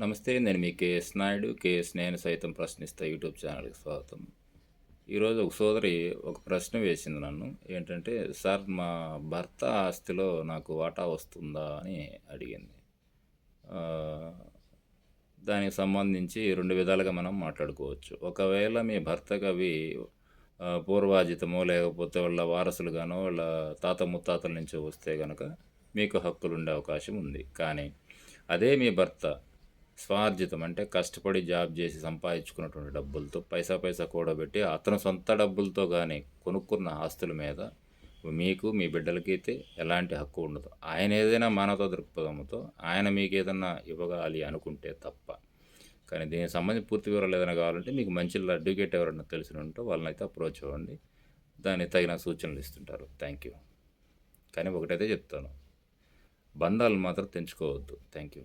నమస్తే నేను మీ KS Naidu. KS నేను సైతం ప్రశ్నిస్తా యూట్యూబ్ ఛానల్కి స్వాగతం. ఈరోజు ఒక సోదరి ఒక ప్రశ్న వేసింది నన్ను. ఏంటంటే సార్ మా భర్త ఆస్తిలో నాకు వాటా వస్తుందా? అని అడిగింది. దానికి సంబంధించి రెండు విధాలుగా మనం మాట్లాడుకోవచ్చు. ఒకవేళ మీ భర్తకు అవి పూర్వాజితమో లేకపోతే వాళ్ళ వారసులుగానో వాళ్ళ తాత ముత్తాతల నుంచి వస్తే కనుక మీకు హక్కులు ఉండే అవకాశం ఉంది. కానీ అదే మీ భర్త స్వార్జితం అంటే కష్టపడి జాబ్ చేసి సంపాదించుకున్నటువంటి డబ్బులతో పైసా పైసా కూడబెట్టి అతను సొంత డబ్బులతో కానీ కొనుక్కున్న ఆస్తుల మీద మీకు మీ బిడ్డలకి అయితే ఎలాంటి హక్కు ఉండదు. ఆయన ఏదైనా మానవతా దృక్పథంతో ఆయన మీకు ఏదన్నా ఇవ్వగాలి అనుకుంటే తప్ప. కానీ దీనికి సంబంధించి పూర్తి వివరాలు ఏదైనా కావాలంటే మీకు మంచి అడ్వకేట్ ఎవరైనా తెలిసిన ఉంటే వాళ్ళని అయితే అప్రోచ్ అవ్వండి. దానికి తగిన సూచనలు ఇస్తుంటారు. Thank you. కానీ ఒకటైతే చెప్తాను. బంధాలు మాత్రం తెంచుకోవద్దు. Thank you.